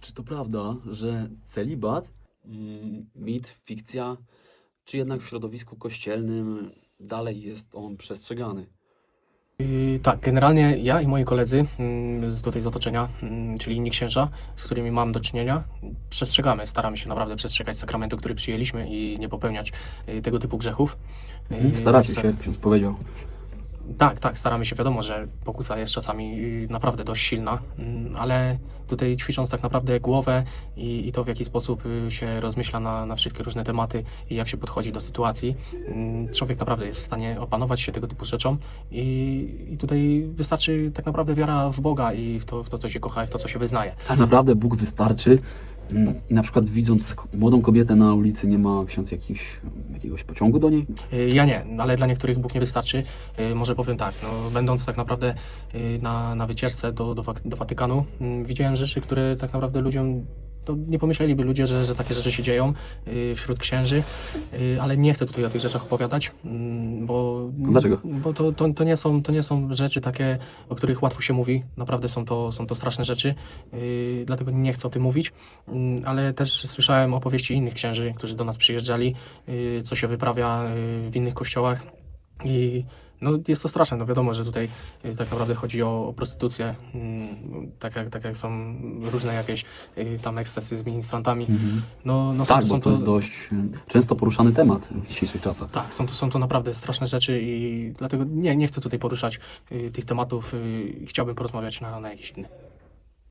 Czy to prawda, że celibat, mm, mit, fikcja, czy jednak w środowisku kościelnym dalej jest on przestrzegany? Yy, Tak, generalnie ja i moi koledzy mm, z tutaj z otoczenia, mm, czyli inni księża, z którymi mam do czynienia, przestrzegamy, staramy się naprawdę przestrzegać sakramentu, który przyjęliśmy i nie popełniać yy, tego typu grzechów. Yy, Staracie sta- się, ksiądz powiedział. Tak, tak, staramy się. Wiadomo, że pokusa jest czasami yy, naprawdę dość silna, mm, ale tutaj ćwicząc tak naprawdę głowę i, i to, w jaki sposób yy, się rozmyśla na, na wszystkie różne tematy i jak się podchodzi do sytuacji, mm, człowiek naprawdę jest w stanie opanować się tego typu rzeczom i, i tutaj wystarczy tak naprawdę wiara w Boga i w to, w to, co się kocha i w to, co się wyznaje. Tak naprawdę Bóg wystarczy. Mm, na przykład widząc młodą kobietę na ulicy, nie ma ksiądz jakiś, jakiegoś pociągu do niej? Y, Ja nie, ale dla niektórych Bóg nie wystarczy. Y, Może powiem tak, no, będąc tak naprawdę y, na, na wycieczce do, do, do Watykanu, mm, widziałem rzeczy, które tak naprawdę ludziom, to nie pomyśleliby ludzie, że, że takie rzeczy się dzieją y, wśród księży, y, ale nie chcę tutaj o tych rzeczach opowiadać, mm, bo, Dlaczego? bo to, to, to, nie są, to nie są rzeczy takie, o których łatwo się mówi. Naprawdę są to, są to straszne rzeczy, y, dlatego nie chcę o tym mówić, Mm, ale też słyszałem opowieści innych księży, którzy do nas przyjeżdżali, y, co się wyprawia y, w innych kościołach i no, jest to straszne, no wiadomo, że tutaj y, tak naprawdę chodzi o, o prostytucję, mm, tak jak, tak jak są różne jakieś y, tam ekscesy z ministrantami, no, no są, Tak, są bo to jest dość y, często poruszany temat w dzisiejszych czasach. tak, są to, są to naprawdę straszne rzeczy i dlatego nie, nie chcę tutaj poruszać tych tematów, chciałbym porozmawiać na, na jakiś inny.